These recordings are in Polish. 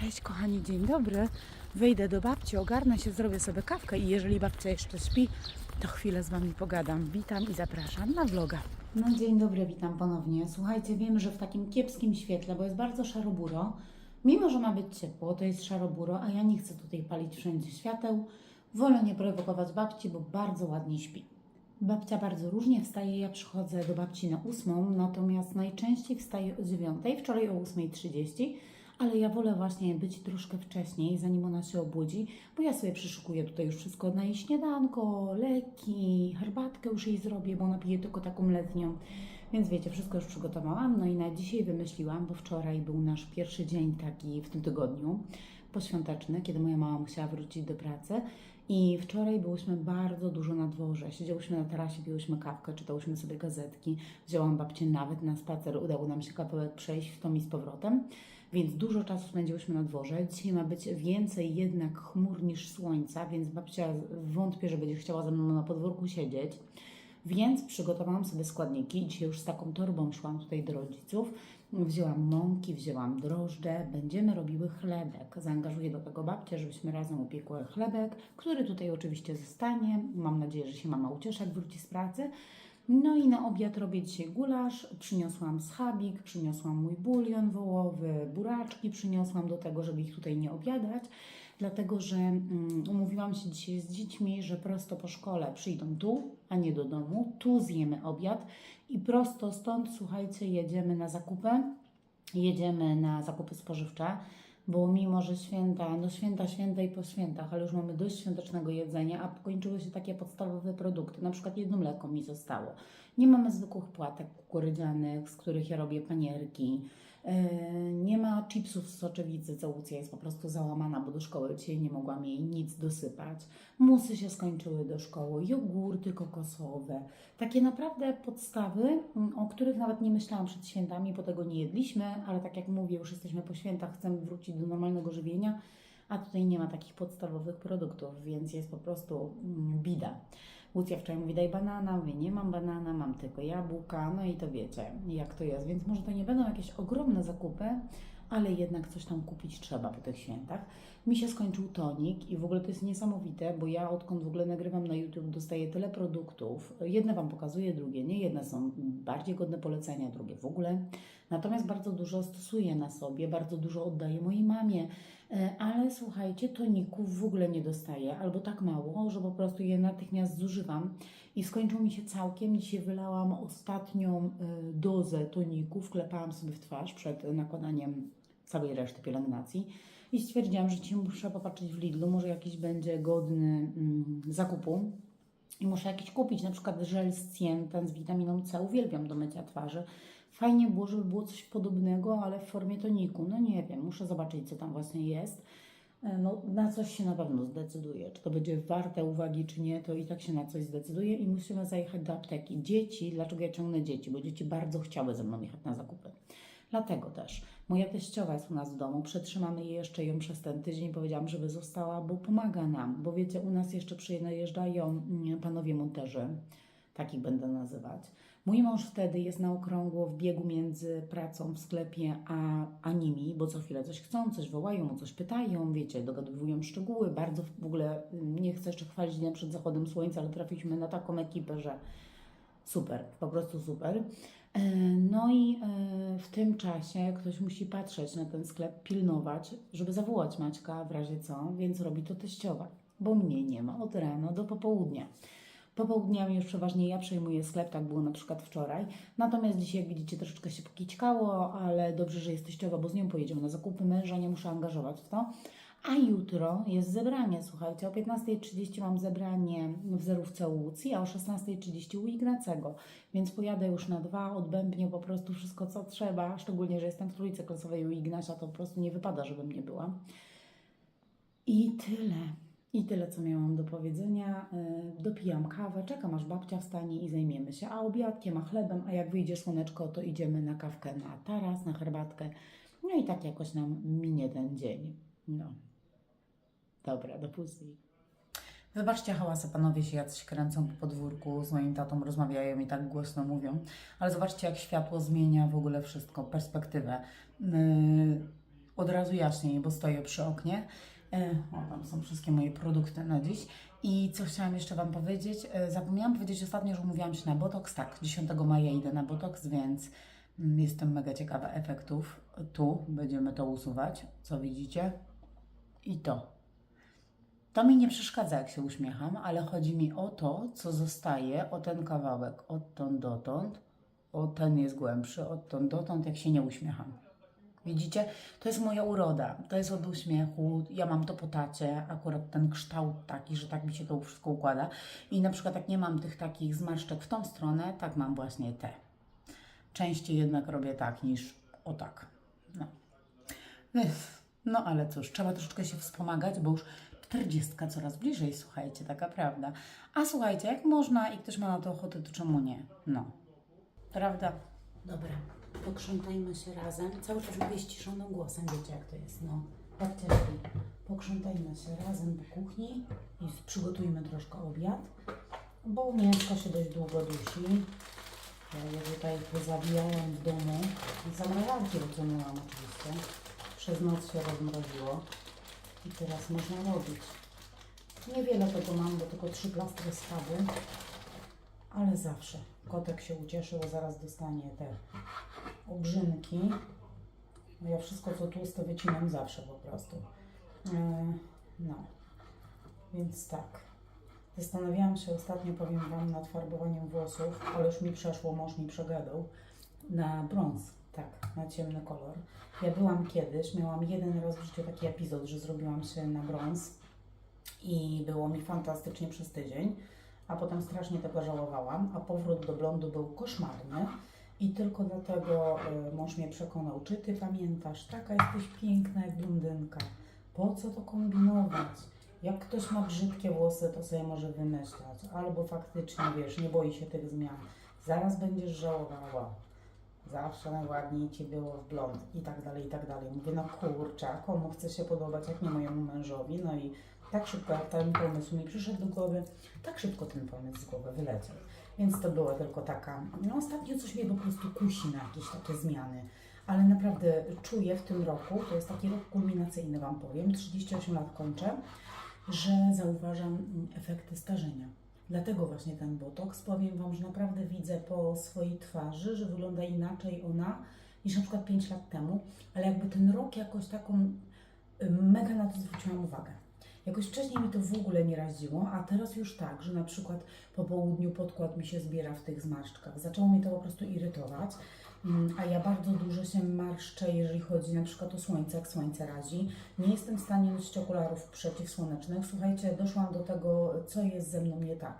Cześć kochani, dzień dobry. Wyjdę do babci, ogarnę się, zrobię sobie kawkę i jeżeli babcia jeszcze śpi, to chwilę z Wami pogadam. Witam i zapraszam na vloga. No dzień dobry, witam ponownie. Słuchajcie, wiem, że w takim kiepskim świetle, bo jest bardzo szaroburo, mimo że ma być ciepło, to jest szaroburo, a ja nie chcę tutaj palić wszędzie świateł. Wolę nie prowokować babci, bo bardzo ładnie śpi. Babcia bardzo różnie wstaje. Ja przychodzę do babci na ósmą, natomiast najczęściej wstaję o dziewiątej, wczoraj o 8.30, ale ja wolę właśnie być troszkę wcześniej, zanim ona się obudzi, bo ja sobie przyszykuję tutaj już wszystko na jej śniadanko, leki, herbatkę już jej zrobię, bo ona pije tylko taką letnią. Więc wiecie, wszystko już przygotowałam. No i na dzisiaj wymyśliłam, bo wczoraj był nasz pierwszy dzień taki w tym tygodniu poświąteczny, kiedy moja mama musiała wrócić do pracy. I wczoraj byłyśmy bardzo dużo na dworze. Siedziałyśmy na tarasie, piłyśmy kawkę, czytałyśmy sobie gazetki. Wzięłam babcię nawet na spacer. Udało nam się kawałek przejść w tom i z powrotem. Więc dużo czasu spędziłyśmy na dworze. Dzisiaj ma być więcej jednak chmur niż słońca, więc babcia wątpię, że będzie chciała ze mną na podwórku siedzieć. Więc przygotowałam sobie składniki. Dzisiaj już z taką torbą szłam tutaj do rodziców. Wzięłam mąki, wzięłam drożdże. Będziemy robiły chlebek. Zaangażuję do tego babcię, żebyśmy razem upiekły chlebek, który tutaj oczywiście zostanie. Mam nadzieję, że się mama ucieszy, jak wróci z pracy. No i na obiad robię dzisiaj gulasz. Przyniosłam schabik, przyniosłam mój bulion wołowy, buraczki przyniosłam do tego, żeby ich tutaj nie obiadać. Dlatego, że mm, umówiłam się dzisiaj z dziećmi, że prosto po szkole przyjdą tu, a nie do domu. Tu zjemy obiad i prosto stąd, słuchajcie, jedziemy na zakupy. Jedziemy na zakupy spożywcze, bo mimo, że święta, no święta, święta i po świętach, ale już mamy dość świątecznego jedzenia, a kończyły się takie podstawowe produkty, na przykład jedno mleko mi zostało. Nie mamy zwykłych płatek kukurydzianych, z których ja robię panierki. Yy, Nie ma chipsów z soczewicy, co jest po prostu załamana, bo do szkoły dzisiaj nie mogłam jej nic dosypać. Musy się skończyły do szkoły, jogurty kokosowe. Takie naprawdę podstawy, mm, o których nawet nie myślałam przed świętami, bo tego nie jedliśmy, ale tak jak mówię, już jesteśmy po świętach, chcemy wrócić do normalnego żywienia, a tutaj nie ma takich podstawowych produktów, więc jest po prostu mm, bida. Łucja wczoraj mówi, daj banana, mówię, nie mam banana, mam tylko jabłka, no i to wiecie, jak to jest. Więc może to nie będą jakieś ogromne zakupy, ale jednak coś tam kupić trzeba po tych świętach. Mi się skończył tonik i w ogóle to jest niesamowite, bo ja odkąd w ogóle nagrywam na YouTube, dostaję tyle produktów. Jedne Wam pokazuję, drugie nie. Jedne są bardziej godne polecenia, drugie w ogóle. Natomiast bardzo dużo stosuję na sobie, bardzo dużo oddaję mojej mamie. E, Ale słuchajcie, toników w ogóle nie dostaję, albo tak mało, że po prostu je natychmiast zużywam. I skończył mi się całkiem. Dzisiaj wylałam ostatnią e, dozę toniku, wklepałam sobie w twarz przed nakładaniem całej reszty pielęgnacji. I stwierdziłam, że dzisiaj muszę popatrzeć w Lidlu, może jakiś będzie godny mm, zakupu. I muszę jakiś kupić, na przykład żel z z witaminą C, uwielbiam do mycia twarzy. Fajnie było, żeby było coś podobnego, ale w formie toniku. No nie wiem, muszę zobaczyć, co tam właśnie jest. E, No, na coś się na pewno zdecyduję. Czy to będzie warte uwagi, czy nie, to i tak się na coś zdecyduję i musimy zajechać do apteki. Dzieci, dlaczego ja ciągnę dzieci? Bo dzieci bardzo chciały ze mną jechać na zakupy. Dlatego też moja teściowa jest u nas w domu, przetrzymamy jeszcze ją przez ten tydzień. Powiedziałam, żeby została, bo pomaga nam. Bo wiecie, u nas jeszcze przyjeżdżają mm, panowie monterzy, takich będę nazywać. Mój mąż wtedy jest na okrągło w biegu między pracą w sklepie a, a nimi, bo co chwilę coś chcą, coś wołają, o coś pytają, wiecie, dogadywują szczegóły. Bardzo w ogóle mm, nie chcę jeszcze chwalić dnia przed zachodem słońca, ale trafiliśmy na taką ekipę, że super, po prostu super. E, No i e, w tym czasie ktoś musi patrzeć na ten sklep, pilnować, żeby zawołać Maćka w razie co, więc robi to teściowa, bo mnie nie ma od rana do popołudnia. Popołudniami już przeważnie ja przejmuję sklep, tak było na przykład wczoraj. Natomiast dzisiaj, jak widzicie, troszeczkę się pokićkało, ale dobrze, że jest teściowa, bo z nią pojedziemy na zakupy męża, nie muszę angażować w to. A jutro jest zebranie, słuchajcie, o 15.30 mam zebranie w zerówce u Łucji, a o 16.30 u Ignacego, więc pojadę już na dwa, odbębnię po prostu wszystko, co trzeba, szczególnie, że jestem w trójce klasowej u Ignacia, to po prostu nie wypada, żebym nie była. I tyle. I tyle, co miałam do powiedzenia. Yy, Dopijam kawę, czekam aż babcia wstanie i zajmiemy się a obiadkiem, a chlebem, a jak wyjdzie słoneczko, to idziemy na kawkę na taras, na herbatkę. No i tak jakoś nam minie ten dzień. No. Dobra, do później. Wybaczcie hałasy, panowie się jacyś kręcą po podwórku, z moim tatą rozmawiają i tak głośno mówią, ale zobaczcie jak światło zmienia w ogóle wszystko, perspektywę. Yy, od razu jaśniej, bo stoję przy oknie. E, O, tam są wszystkie moje produkty na dziś. I co chciałam jeszcze Wam powiedzieć? E, Zapomniałam powiedzieć ostatnio, że umówiłam się na Botox. Tak, 10 maja idę na Botox, więc mm, jestem mega ciekawa efektów. Tu będziemy to usuwać, co widzicie. I to. To mi nie przeszkadza, jak się uśmiecham, ale chodzi mi o to, co zostaje, o ten kawałek odtąd dotąd. O ten jest głębszy, odtąd dotąd, jak się nie uśmiecham. Widzicie? To jest moja uroda. To jest od uśmiechu. Ja mam to po tacie, akurat ten kształt taki, że tak mi się to wszystko układa. I na przykład jak nie mam tych takich zmarszczek w tą stronę, tak mam właśnie te. Częściej jednak robię tak niż o tak. No. No ale cóż, trzeba troszeczkę się wspomagać, bo już 40 coraz bliżej, słuchajcie, taka prawda. A słuchajcie, jak można i ktoś ma na to ochotę, to czemu nie? No. Prawda? Dobra, pokrzątajmy się razem. Cały czas mówię ściszonym głosem, wiecie jak to jest, no. Ciężki. Pokrzątajmy się razem po kuchni i przygotujmy troszkę obiad, bo mięsko się dość długo dusi. Ja je tutaj zawijałam w domu. Zamrażarki wyciągnęłam oczywiście. Przez noc się rozmroziło i teraz można robić. Niewiele tego mam, bo tylko trzy plastry schabu, ale zawsze. Kotek się ucieszy, bo zaraz dostanie te obrzynki. No ja wszystko co tłuste wycinam zawsze po prostu. E, No, więc tak. Zastanawiałam się ostatnio, powiem Wam, nad farbowaniem włosów, ale już mi przeszło, mąż mi przegadał, na brąz, tak, na ciemny kolor. Ja byłam kiedyś, miałam jeden raz w życiu taki epizod, że zrobiłam się na brąz i było mi fantastycznie przez tydzień, a potem strasznie tego żałowałam, a powrót do blondu był koszmarny. I tylko dlatego y, mąż mnie przekonał, czy ty pamiętasz, taka jesteś piękna jak blondynka, po co to kombinować? Jak ktoś ma brzydkie włosy, to sobie może wymyślać, albo faktycznie, wiesz, nie boi się tych zmian. Zaraz będziesz żałowała. Zawsze najładniej Ci było w blond i tak dalej, i tak dalej. Mówię, no kurczę, komu chce się podobać, jak nie mojemu mężowi? No i tak szybko, jak ten pomysł mi przyszedł do głowy, tak szybko ten pomysł z głowy wyleciał. Więc to była tylko taka, no ostatnio coś mnie po prostu kusi na jakieś takie zmiany. Ale naprawdę czuję w tym roku, to jest taki rok kulminacyjny Wam powiem, 38 lat kończę, że zauważam efekty starzenia. Dlatego właśnie ten botoks, powiem Wam, że naprawdę widzę po swojej twarzy, że wygląda inaczej ona niż na przykład 5 lat temu, ale jakby ten rok jakoś taką mega na to zwróciłam uwagę. Jakoś wcześniej mi to w ogóle nie raziło, a teraz już tak, że na przykład po południu podkład mi się zbiera w tych zmarszczkach. Zaczęło mnie to po prostu irytować, Mm, a ja bardzo dużo się marszczę, jeżeli chodzi na przykład o słońce, jak słońce razi. Nie jestem w stanie nosić okularów przeciwsłonecznych. Słuchajcie, doszłam do tego, co jest ze mną nie tak.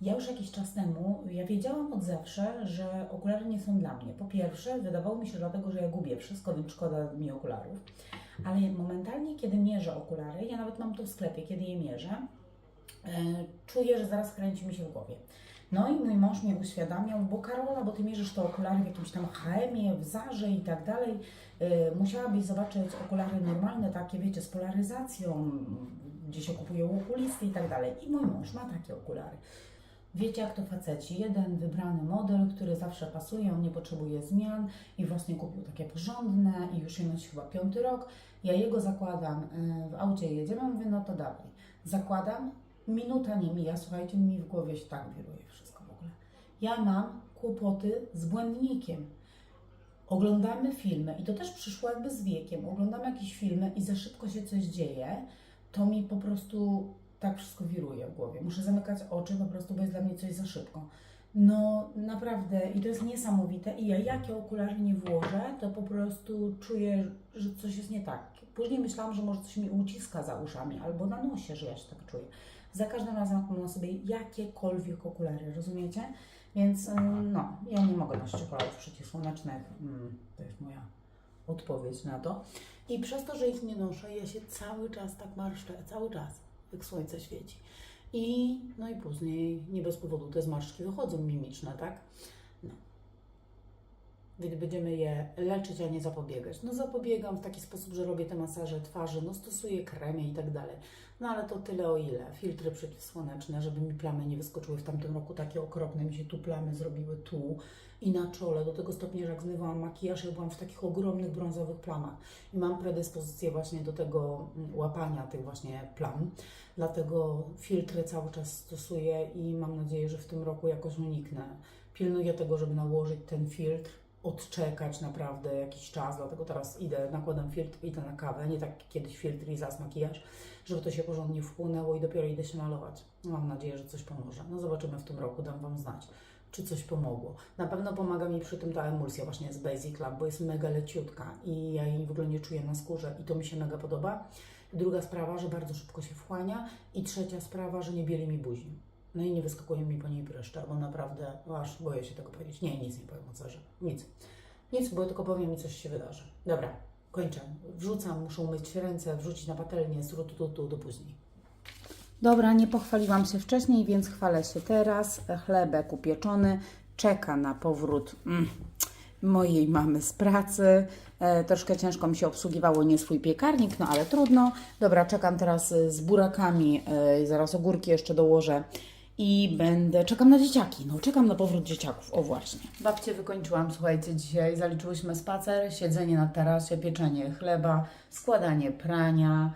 Ja już jakiś czas temu, ja wiedziałam od zawsze, że okulary nie są dla mnie. Po pierwsze, wydawało mi się dlatego, że ja gubię wszystko, więc szkoda mi okularów. Ale momentalnie, kiedy mierzę okulary, ja nawet mam to w sklepie, kiedy je mierzę, e, czuję, że zaraz kręci mi się w głowie. No i mój mąż mnie uświadamiał, bo Karola, bo ty mierzysz te okulary w jakimś tam HM-ie, w Zarze i tak dalej. Yy, musiałabyś zobaczyć okulary normalne, takie wiecie, z polaryzacją, gdzie się kupuje u okulisty i tak dalej. I mój mąż ma takie okulary. Wiecie jak to faceci, jeden wybrany model, który zawsze pasuje, on nie potrzebuje zmian i właśnie kupił takie porządne i już je nosi chyba piąty rok. Ja jego zakładam, yy, w aucie jedziemy, mówię no to dawaj. Zakładam, minuta nie mija, słuchajcie, mi w głowie się tak wiruje wszystko w ogóle. Ja mam kłopoty z błędnikiem. Oglądamy filmy i to też przyszło jakby z wiekiem. Oglądamy jakieś filmy i za szybko się coś dzieje, to mi po prostu tak wszystko wiruje w głowie. Muszę zamykać oczy po prostu, bo jest dla mnie coś za szybko. No naprawdę i to jest niesamowite i ja jakie okulary nie włożę, to po prostu czuję, że coś jest nie tak. Później myślałam, że może coś mi uciska za uszami albo na nosie, że ja się tak czuję. Za każdym razem mam na sobie jakiekolwiek okulary, rozumiecie? Więc ym, no, ja nie mogę nosić okularów przeciwsłonecznych. Mm, To jest moja odpowiedź na to. I przez to, że ich nie noszę, ja się cały czas tak marszczę, cały czas, jak słońce świeci. I no i później nie bez powodu te zmarszczki wychodzą mimiczne, tak? Więc będziemy je leczyć, a nie zapobiegać. No zapobiegam w taki sposób, że robię te masaże twarzy, no stosuję kremy i tak dalej. No ale to tyle o ile. Filtry przeciwsłoneczne, żeby mi plamy nie wyskoczyły w tamtym roku takie okropne, mi się tu plamy zrobiły tu. i na czole. Do tego stopnia, że jak zmywałam makijaż, ja byłam w takich ogromnych brązowych plamach. I mam predyspozycję właśnie do tego mm, łapania tych właśnie plam. Dlatego filtry cały czas stosuję i mam nadzieję, że w tym roku jakoś uniknę. Pilnuję tego, żeby nałożyć ten filtr, odczekać naprawdę jakiś czas, dlatego teraz idę, nakładam filtr, idę na kawę, nie tak kiedyś filtr i zas makijaż, żeby to się porządnie wpłynęło i dopiero idę się malować. Mam nadzieję, że coś pomoże. No zobaczymy w tym roku, dam Wam znać, czy coś pomogło. Na pewno pomaga mi przy tym ta emulsja właśnie z Basic Lab, bo jest mega leciutka i ja jej w ogóle nie czuję na skórze i to mi się mega podoba. Druga sprawa, że bardzo szybko się wchłania i trzecia sprawa, że nie bieli mi buzi. No i nie wyskakuje mi po niej pryszcze, bo naprawdę, aż boję się tego powiedzieć. Nie, nic nie powiem o. Nic. Nic, bo tylko powiem i coś się wydarzy. Dobra, kończę. Wrzucam, muszę umyć ręce, wrzucić na patelnię, z rutu tu, do później. Dobra, nie pochwaliłam się wcześniej, więc chwalę się teraz. Chlebek upieczony czeka na powrót mm, mojej mamy z pracy. E, troszkę ciężko mi się obsługiwało nie swój piekarnik, no ale trudno. Dobra, czekam teraz z burakami, e, zaraz ogórki jeszcze dołożę i będę, czekam na dzieciaki, no czekam na powrót dzieciaków, o właśnie. Babcie wykończyłam, słuchajcie, dzisiaj zaliczyłyśmy spacer, siedzenie na tarasie, pieczenie chleba, składanie prania,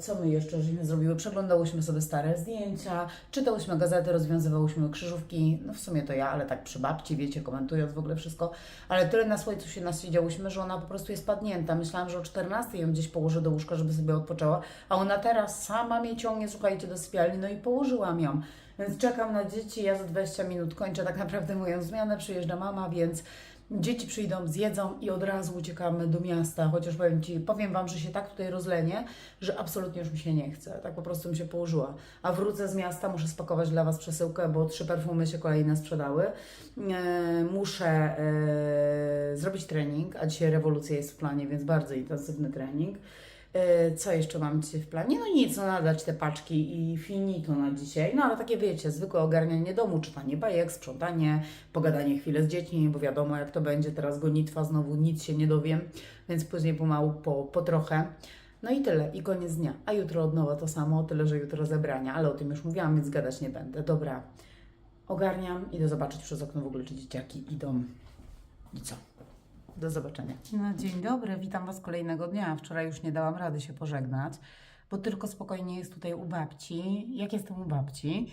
Co my jeszcze żeśmy zrobiły? Przeglądałyśmy sobie stare zdjęcia, czytałyśmy gazety, rozwiązywałyśmy krzyżówki. No w sumie to ja, ale tak przy babci, wiecie, komentując w ogóle wszystko. Ale tyle na słońcu się nasiedziałyśmy, że ona po prostu jest padnięta. Myślałam, że o 14 ją gdzieś położę do łóżka, żeby sobie odpoczęła, a ona teraz sama mnie ciągnie, słuchajcie, do sypialni, no i położyłam ją. Więc czekam na dzieci, ja za 20 minut kończę tak naprawdę moją zmianę, przyjeżdża mama, więc Dzieci przyjdą, zjedzą i od razu uciekamy do miasta, chociaż powiem Ci, powiem Wam, że się tak tutaj rozlenię, że absolutnie już mi się nie chce. Tak po prostu mi się położyła. A wrócę z miasta, muszę spakować dla Was przesyłkę, bo trzy perfumy się kolejne sprzedały. E, muszę e, zrobić trening, a dzisiaj rewolucja jest w planie, więc bardzo intensywny trening. E, Co jeszcze mam dzisiaj w planie? No nic, no nadać te paczki i finito na dzisiaj. No ale takie wiecie, zwykłe ogarnianie domu, czytanie bajek, sprzątanie, pogadanie chwilę z dziećmi, bo wiadomo jak to będzie, teraz gonitwa znowu, nic się nie dowiem, więc później pomału, po, po trochę. No i tyle, i koniec dnia. A jutro od nowa to samo, tyle, że jutro zebrania, ale o tym już mówiłam, więc gadać nie będę. Dobra, ogarniam, idę zobaczyć przez okno w ogóle, czy dzieciaki idą. I co? Do zobaczenia. No dzień dobry, witam Was kolejnego dnia. Wczoraj już nie dałam rady się pożegnać, bo tylko spokojnie jest tutaj u babci. Jak jestem u babci?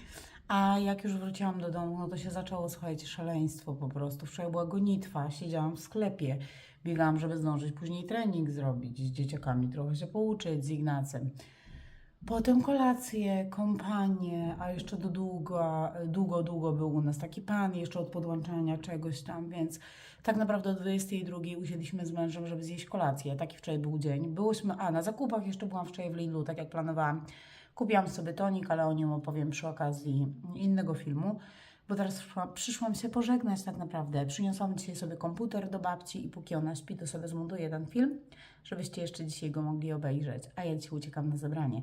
A jak już wróciłam do domu, no to się zaczęło, słuchajcie, szaleństwo po prostu. Wczoraj była gonitwa, siedziałam w sklepie, biegałam, żeby zdążyć później trening zrobić z dzieciakami, trochę się pouczyć z Ignacem. Potem kolację, kompanie, a jeszcze do długo, długo, długo był u nas taki pan jeszcze od podłączania czegoś tam, więc tak naprawdę o 22 usiedliśmy z mężem, żeby zjeść kolację. Taki wczoraj był dzień. Byłyśmy, a na zakupach jeszcze byłam wczoraj w Lidlu, tak jak planowałam. Kupiłam sobie tonik, ale o nim opowiem przy okazji innego filmu, bo teraz przyszłam, się pożegnać tak naprawdę. Przyniosłam dzisiaj sobie komputer do babci i póki ona śpi, to sobie zmontuję ten film, żebyście jeszcze dzisiaj go mogli obejrzeć. A ja dzisiaj uciekam na zebranie.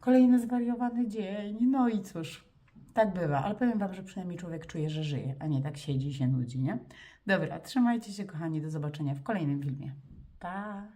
Kolejny zwariowany dzień, no i cóż, tak bywa, ale powiem Wam, że przynajmniej człowiek czuje, że żyje, a nie tak siedzi się nudzi, nie? Dobra, trzymajcie się kochani, do zobaczenia w kolejnym filmie. Pa!